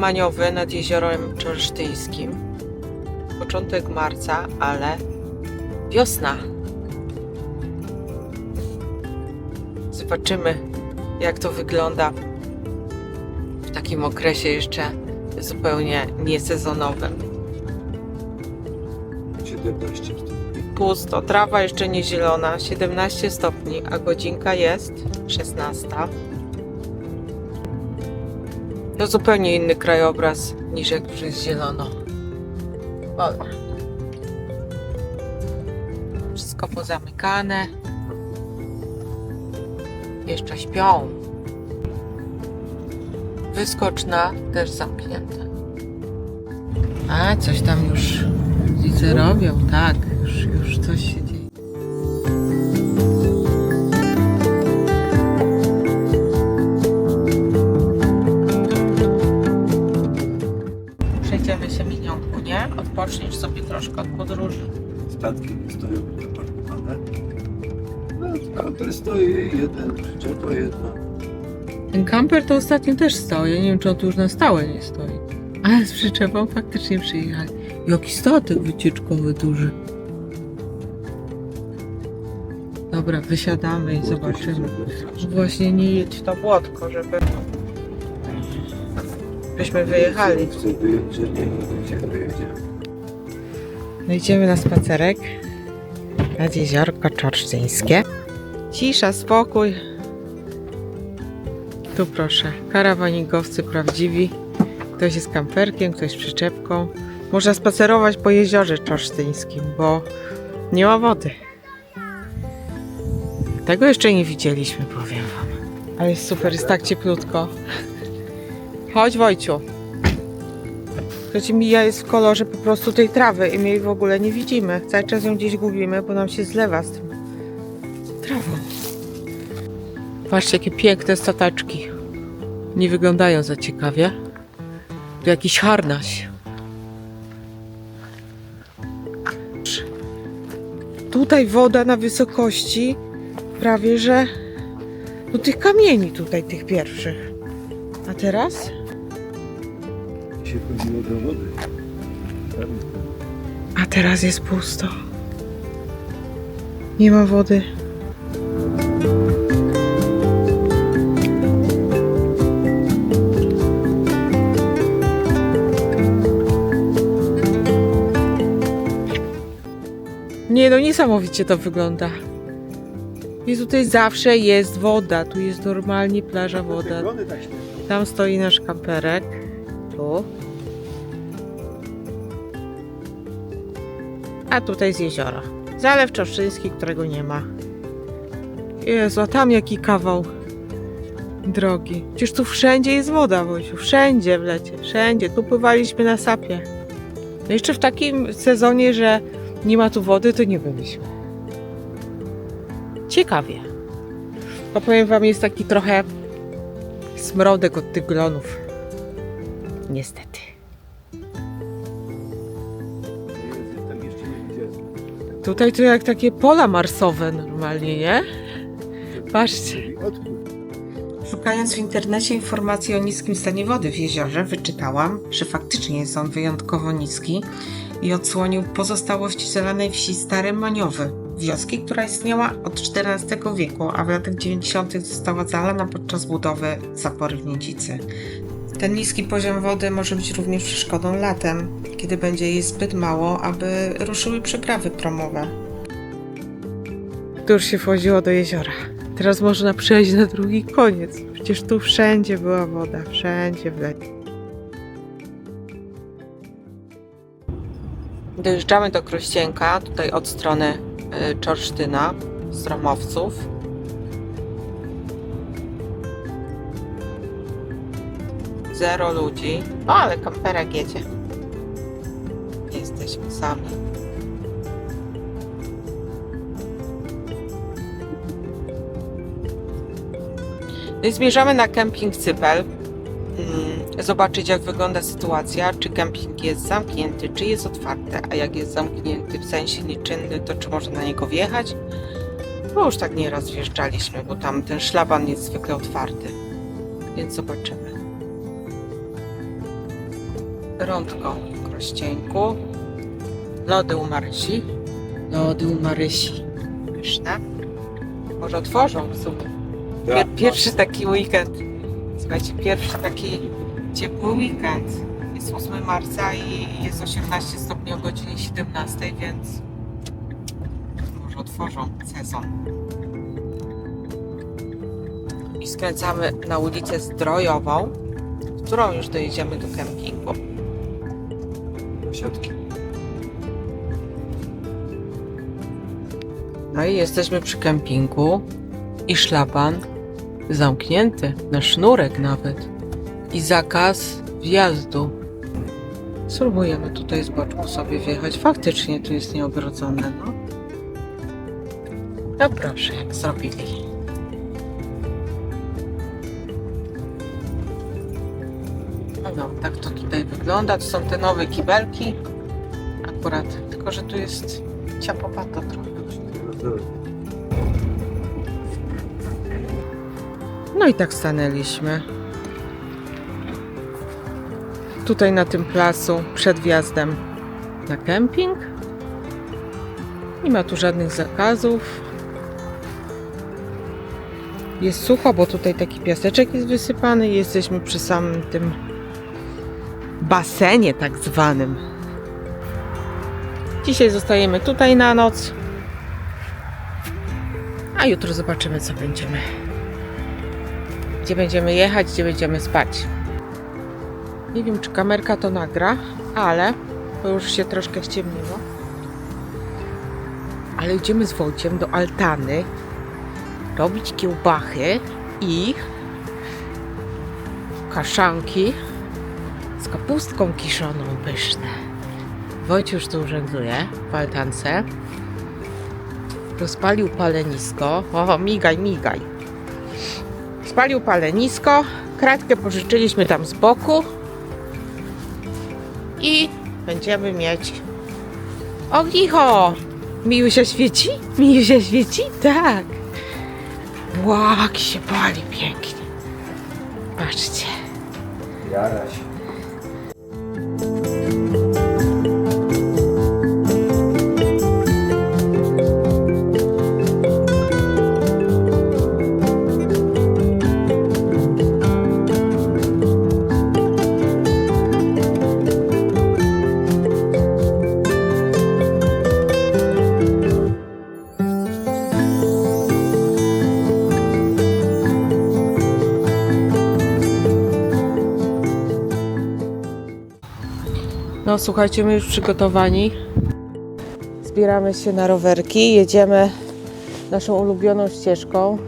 Maniowy nad jeziorem Czorsztyńskim. Początek marca, ale wiosna. Zobaczymy, jak to wygląda w takim okresie jeszcze zupełnie niesezonowym. 17 stopni. Pusto, trawa jeszcze nie zielona, 17 stopni, a godzinka jest 16. To zupełnie inny krajobraz niż jak już jest zielono. Dobra. Wszystko pozamykane. Jeszcze śpią. Wyskoczna też zamknięte. A, coś tam już widzę robią, tak, już, już coś Statki nie stoją zaparkowane. No, kamper stoi jeden, przyczepa jedna. Ten kamper to ostatnio też stał. Ja nie wiem, czy on tu już na stałe nie stoi. Ale z przyczepą faktycznie przyjechali. Jaki statek wycieczkowy duży. Dobra, wysiadamy i zobaczymy. Właśnie nie jedź to błotko, żeby... Byśmy wyjechali. Chcę wyjechać, że nie, gdzie wyjedziemy. No idziemy na spacerek nad jeziorko czorsztyńskie. Cisza, spokój. Tu proszę, karawaningowcy prawdziwi. Ktoś jest kamperkiem, ktoś przyczepką. Można spacerować po jeziorze czorsztyńskim, bo nie ma wody. Tego jeszcze nie widzieliśmy, powiem wam. Ale jest super, jest tak cieplutko. Chodź Wojciu. Ci mija jest w kolorze po prostu tej trawy i my jej w ogóle nie widzimy. Cały czas ją gdzieś gubimy, bo nam się zlewa z tym trawą. Patrzcie, jakie piękne stataczki. Nie wyglądają za ciekawie. To jakiś harnaś. Tutaj woda na wysokości prawie że do tych kamieni tutaj, tych pierwszych. A teraz? Się chodziło do wody. A teraz jest pusto. Nie ma wody. Nie no, niesamowicie to wygląda. I tutaj zawsze jest woda. Tu jest normalnie plaża woda. Tak. Tam stoi nasz kamperek. Tu. A tutaj jest jezioro. Zalew Czorsztyński, którego nie ma. Jezu, a tam jaki kawał drogi. Przecież tu wszędzie jest woda, Wojciu. Wszędzie w lecie. Wszędzie. Tu pływaliśmy na sapie. No jeszcze w takim sezonie, że nie ma tu wody, to nie byliśmy. Ciekawie. Bo powiem wam, jest taki trochę smrodek od tych glonów. Niestety. Tutaj to jak takie pola marsowe normalnie, nie? Patrzcie. Szukając w internecie informacji o niskim stanie wody w jeziorze, wyczytałam, że faktycznie jest on wyjątkowo niski i odsłonił pozostałości zelanej wsi Stary Maniowy, wioski, która istniała od XIV wieku, a w latach 90. została zalana podczas budowy zapory w Niecicy. Ten niski poziom wody może być również przeszkodą latem, kiedy będzie jej zbyt mało, aby ruszyły przeprawy promowe. Tu już się wchodziło do jeziora. Teraz można przejść na drugi koniec. Przecież tu wszędzie była woda, wszędzie w lecie. Dojeżdżamy do Krościenka, tutaj od strony y, Czorsztyna, Stromowców. Zero ludzi. O, ale kamperek jedzie. Jesteśmy sami. No i zmierzamy na kemping Cypel. Mm, Zobaczyć, jak wygląda sytuacja, czy kemping jest zamknięty, czy jest otwarty, a jak jest zamknięty, w sensie nieczynny, to czy można na niego wjechać? Bo już tak nieraz wjeżdżaliśmy, bo tam ten szlaban jest zwykle otwarty. Więc zobaczymy. Rądko w Krościenku. Lody u Marysi. Lody u Marysi. Pyszne. Może otworzą w sumie. Pier pierwszy taki weekend. Słuchajcie, pierwszy taki ciepły weekend. Jest 8 marca i jest 18 stopni o godzinie 17, więc może otworzą sezon. I skręcamy na ulicę Zdrojową, którą już dojedziemy do kempingu. No i jesteśmy przy kempingu i szlaban zamknięty, na sznurek nawet. I zakaz wjazdu. Spróbujemy tutaj z boczku sobie wjechać. Faktycznie tu jest nieogrodzone, no. No proszę, jak zrobili. No, tak to tutaj wygląda. To są te nowe kibelki. Akurat, tylko że tu jest ciapowato trochę. No i tak stanęliśmy. Tutaj na tym placu przed wjazdem na kemping. Nie ma tu żadnych zakazów. Jest sucho, bo tutaj taki piaseczek jest wysypany. Jesteśmy przy samym tym basenie tak zwanym. Dzisiaj zostajemy tutaj na noc. A jutro zobaczymy, co będziemy. Gdzie będziemy jechać, gdzie będziemy spać. Nie wiem, czy kamerka to nagra, ale bo już się troszkę ściemniło. Ale idziemy z Wojciem do altany robić kiełbachy i kaszanki z kapustką kiszoną pyszne. Wojciech już tu urzęduje w altance. Rozpalił palenisko. O, migaj, migaj. Spalił palenisko. Kratkę pożyczyliśmy tam z boku. I będziemy mieć ognicho. Miły się świeci? Miły się świeci? Tak. Łak się pali pięknie. Patrzcie. Jara się. Słuchajcie, my już przygotowani. Zbieramy się na rowerki, jedziemy naszą ulubioną ścieżką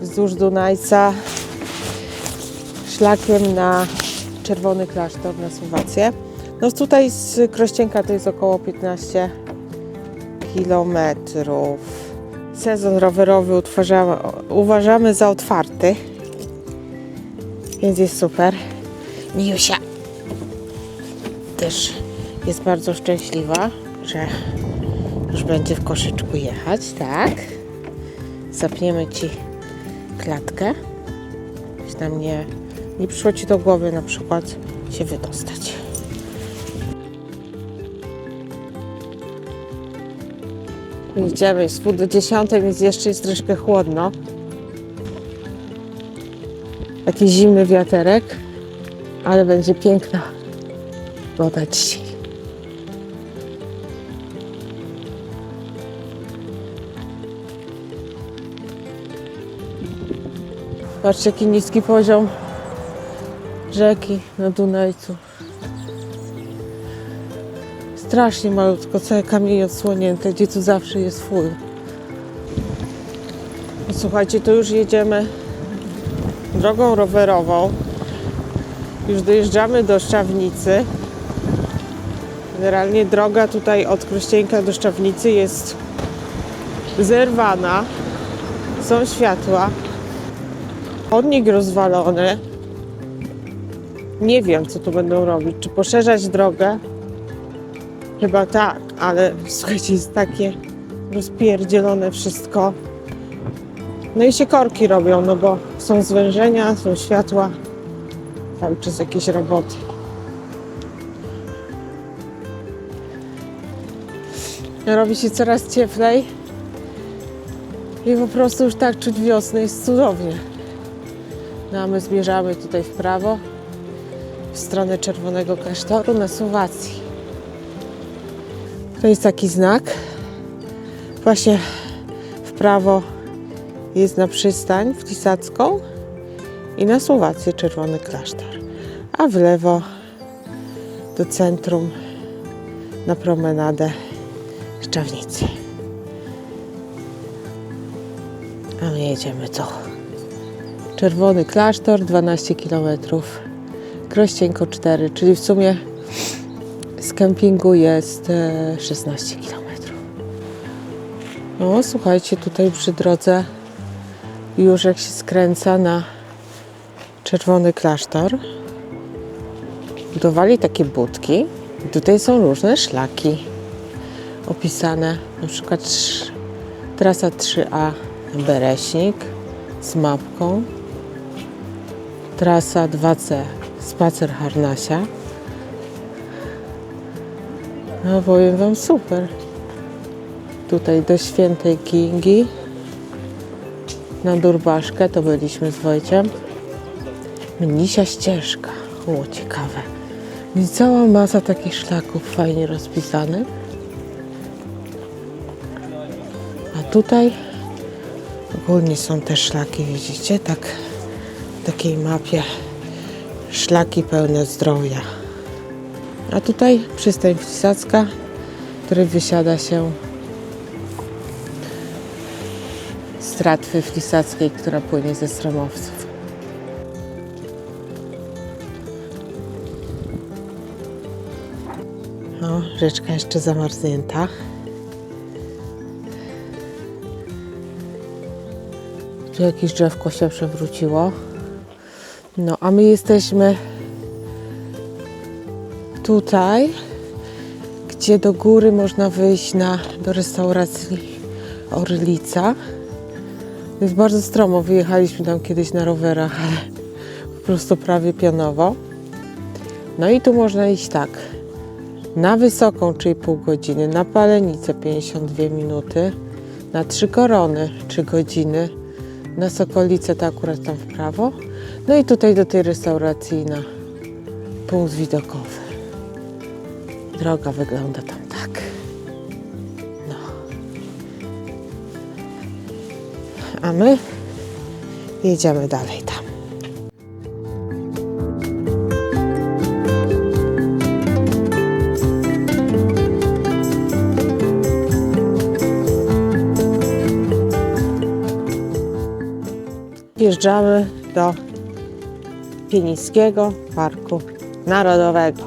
wzdłuż Dunajca szlakiem na Czerwony Klasztor na Słowację. No tutaj z Krościenka to jest około 15 kilometrów. Sezon rowerowy utwarzamy, uważamy za otwarty, więc jest super. Miusia też jest bardzo szczęśliwa, że już będzie w koszyczku jechać, tak? Zapniemy Ci klatkę. Jeśli tam nie, nie przyszło Ci do głowy na przykład się wydostać. Jedziemy, jest do dziesiątej, więc jeszcze jest troszkę chłodno. Taki zimny wiaterek, ale będzie piękna woda dzisiaj. Patrzcie, jaki niski poziom rzeki na Dunajcu. Strasznie malutko, całe kamienie odsłonięte, gdzie tu zawsze jest full. No Słuchajcie, to już jedziemy drogą rowerową. Już dojeżdżamy do Szczawnicy. Generalnie droga tutaj od Krościenka do Szczawnicy jest zerwana. Są światła. Chodnik rozwalony. Nie wiem, co tu będą robić. Czy poszerzać drogę? Chyba tak, ale słuchajcie, jest takie rozpierdzielone wszystko. No i się korki robią, no bo są zwężenia, są światła. Cały czas jakieś roboty. Robi się coraz cieplej i po prostu już tak czuć wiosnę, jest cudownie. No a my zmierzamy tutaj w prawo, w stronę Czerwonego Klasztoru na Słowacji. To jest taki znak. Właśnie w prawo jest na przystań w Tisacką i na Słowację Czerwony Klasztor, a w lewo do centrum na promenadę Szczawnicy. A my jedziemy tu. Czerwony Klasztor 12 km, Krościenko 4, czyli w sumie z kempingu jest e, 16 km. No słuchajcie, tutaj przy drodze już jak się skręca na Czerwony Klasztor budowali takie budki. Tutaj są różne szlaki opisane, na przykład trasa 3A Bereśnik z mapką, trasa 2C Spacer Harnasia. No powiem Wam super. Tutaj do Świętej Kingi na Durbaszkę to byliśmy z Wojciem. Mnisia ścieżka. O, ciekawe. I cała masa takich szlaków fajnie rozpisanych. Tutaj ogólnie są te szlaki, widzicie, tak w takiej mapie szlaki pełne zdrowia. A tutaj przystań Wcisacka, który wysiada się z tratwy Flisackiej, która płynie ze Stromowców. O, rzeczka jeszcze zamarznięta. Tu jakieś drzewko się przewróciło. No, a my jesteśmy tutaj, gdzie do góry można wyjść na, do restauracji Orlica. Jest bardzo stromo. Wyjechaliśmy tam kiedyś na rowerach, ale po prostu prawie pionowo. No i tu można iść tak. Na Wysoką 3,5 godziny, na Palenicę 52 minuty, na Trzy Korony 3 godziny, na Sokolicę to akurat tam w prawo. No i tutaj do tej restauracji na punkt widokowy. Droga wygląda tam tak. No. A my jedziemy dalej tam. Wjeżdżamy do Pienińskiego Parku Narodowego.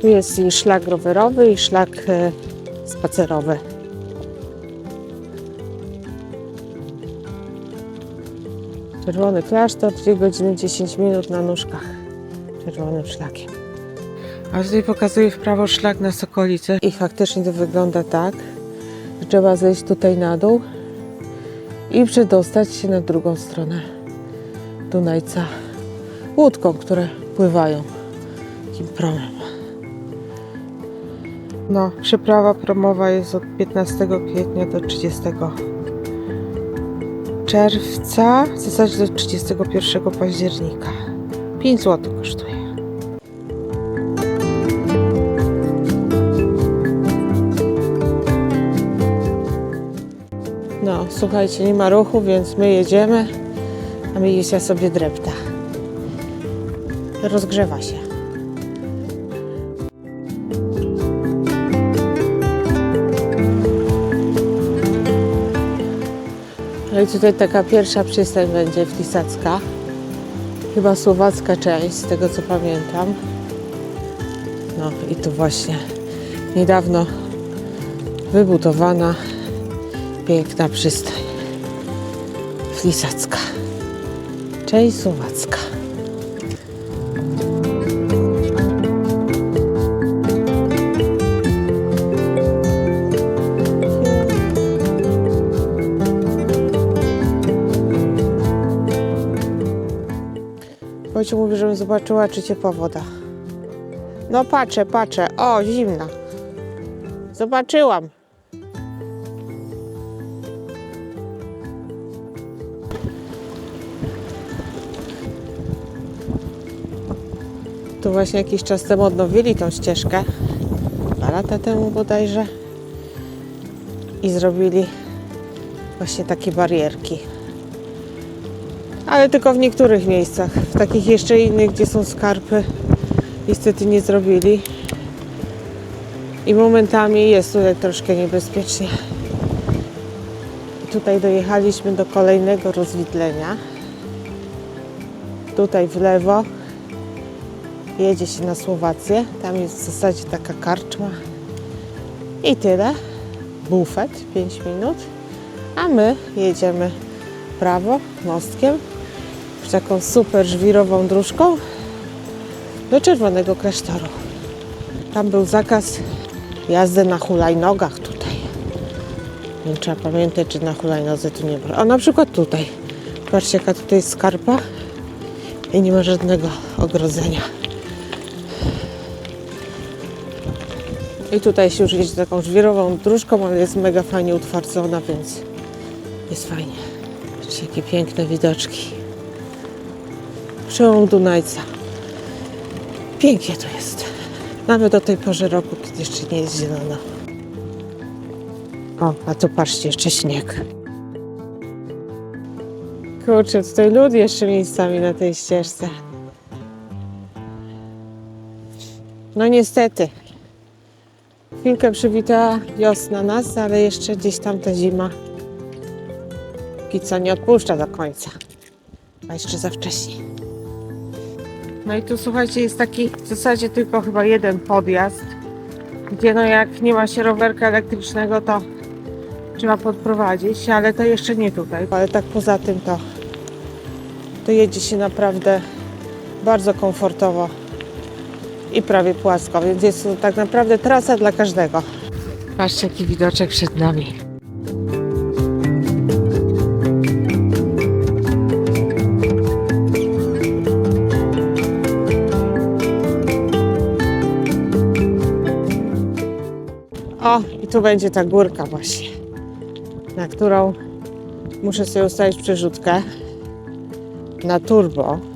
Tu jest i szlak rowerowy, i szlak e, spacerowy. Czerwony klasztor, 2 godziny 10 minut na nóżkach. Czerwonym szlakiem. A tutaj pokazuję w prawo szlak na Sokolicę. I faktycznie to wygląda tak, że trzeba zejść tutaj na dół i przedostać się na drugą stronę Dunajca łódką, które pływają takim promem. No, przeprawa promowa jest od 15 kwietnia do 30 czerwca, w zasadzie do 31 października. 5 zł kosztuje. Słuchajcie, nie ma ruchu, więc my jedziemy, a Misia sobie drepta. Rozgrzewa się. No i tutaj taka pierwsza przystań będzie Wtisacka. Chyba słowacka część, z tego co pamiętam. No i tu właśnie niedawno wybudowana piękna przystań. Flisacka. Część słowacka. Wojciech mówi, żebym zobaczyła, czy ciepła woda. No patrzę, patrzę. O, zimna. Zobaczyłam. Tu właśnie jakiś czas temu odnowili tą ścieżkę. Dwa lata temu bodajże. I zrobili właśnie takie barierki. Ale tylko w niektórych miejscach. W takich jeszcze innych, gdzie są skarpy, niestety nie zrobili. I momentami jest tutaj troszkę niebezpiecznie. Tutaj dojechaliśmy do kolejnego rozwidlenia. Tutaj w lewo jedzie się na Słowację. Tam jest w zasadzie taka karczma. I tyle. Bufet 5 minut. A my jedziemy prawo mostkiem taką super żwirową dróżką do Czerwonego Klasztoru. Tam był zakaz jazdy na hulajnogach tutaj. Nie trzeba pamiętać, czy na hulajnodze tu nie ma. A na przykład tutaj. Patrzcie, jaka tutaj jest skarpa i nie ma żadnego ogrodzenia. I tutaj się już jeździ taką żwirową dróżką, ale jest mega fajnie utwardzona, więc jest fajnie. Patrzcie, jakie piękne widoczki. Przełom Dunajca. Pięknie to jest. Nawet o tej porze roku, kiedy jeszcze nie jest zielono. O, a tu patrzcie, jeszcze śnieg. Kurczę, tutaj lód jeszcze miejscami na tej ścieżce. No niestety. Chwilkę przywitała wiosna nas, ale jeszcze gdzieś tam ta zima póki co nie odpuszcza do końca. A jeszcze za wcześnie. No i tu słuchajcie, jest taki w zasadzie tylko chyba jeden podjazd, gdzie no jak nie ma się rowerka elektrycznego, to trzeba podprowadzić, ale to jeszcze nie tutaj. Ale tak poza tym to, to jedzie się naprawdę bardzo komfortowo i prawie płasko, więc jest to tak naprawdę trasa dla każdego. Patrzcie, jaki widoczek przed nami. O, i tu będzie ta górka właśnie, na którą muszę sobie ustawić przerzutkę na turbo.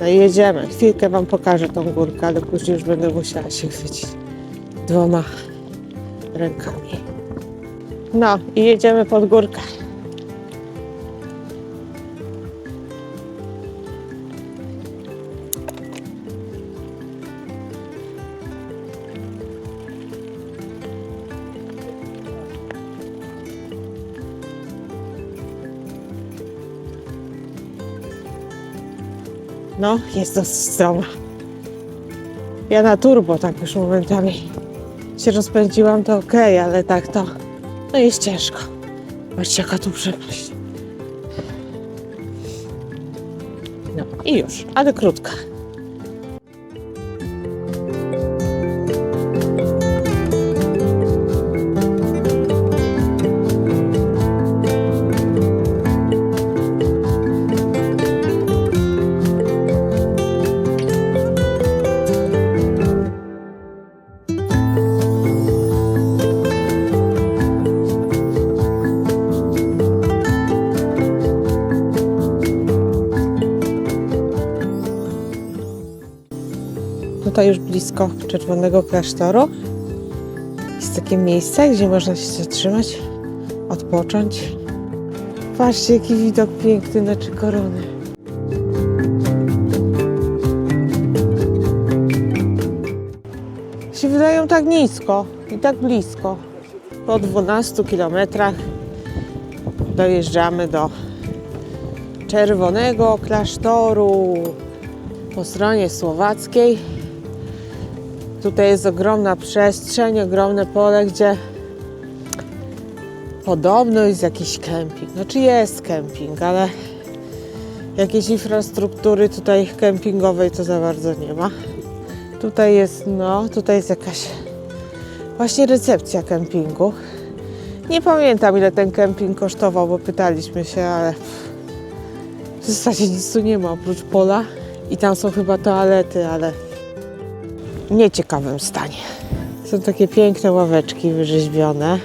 No jedziemy. Chwilkę Wam pokażę tą górkę, ale później już będę musiała się chwycić dwoma rękami. No i jedziemy pod górkę. No, jest dosyć stroma. Ja na turbo tak już momentami się rozpędziłam, to ok, ale tak to no jest ciężko. Patrzcie, jaka tu przepaść. No i już, ale krótka. Tutaj już blisko Czerwonego Klasztoru jest takie miejsce, gdzie można się zatrzymać, odpocząć. Patrzcie, jaki widok piękny na trzy korony. Się wydają tak nisko i tak blisko. Po 12 kilometrach dojeżdżamy do Czerwonego Klasztoru po stronie słowackiej. Tutaj jest ogromna przestrzeń, ogromne pole, gdzie podobno jest jakiś kemping. Znaczy jest kemping, ale jakiejś infrastruktury tutaj kempingowej to za bardzo nie ma. Tutaj jest, no, tutaj jest jakaś właśnie recepcja kempingu. Nie pamiętam ile ten kemping kosztował, bo pytaliśmy się, ale w zasadzie nic tu nie ma oprócz pola i tam są chyba toalety, ale nieciekawym stanie. Są takie piękne ławeczki wyrzeźbione.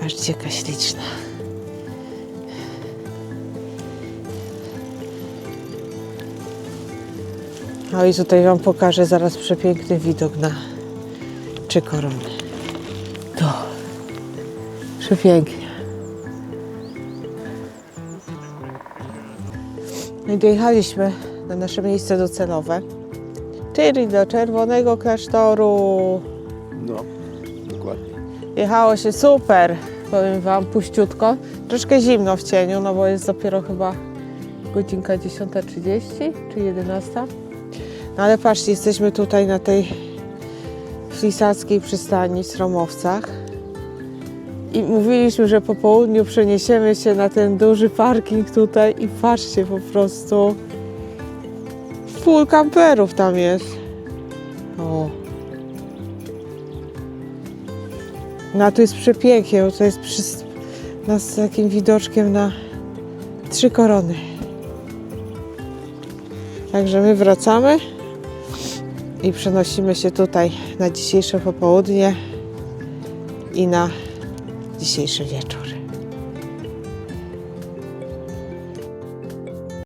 Patrzcie, jaka śliczna. No i tutaj Wam pokażę zaraz przepiękny widok na Trzy Korony. To przepięknie. No i dojechaliśmy na nasze miejsce docelowe, czyli do Czerwonego Klasztoru. No, dokładnie. Jechało się super, powiem Wam, puściutko. Troszkę zimno w cieniu, no bo jest dopiero chyba godzinka 10.30 czy 11. No ale patrzcie, jesteśmy tutaj na tej flisackiej przystani w Sromowcach. I mówiliśmy, że po południu przeniesiemy się na ten duży parking tutaj i patrzcie po prostu full kamperów tam jest. O. No tu jest przepięknie, bo to jest przy, no, z takim widoczkiem na trzy korony. Także my wracamy i przenosimy się tutaj na dzisiejsze popołudnie i na dzisiejszy wieczór.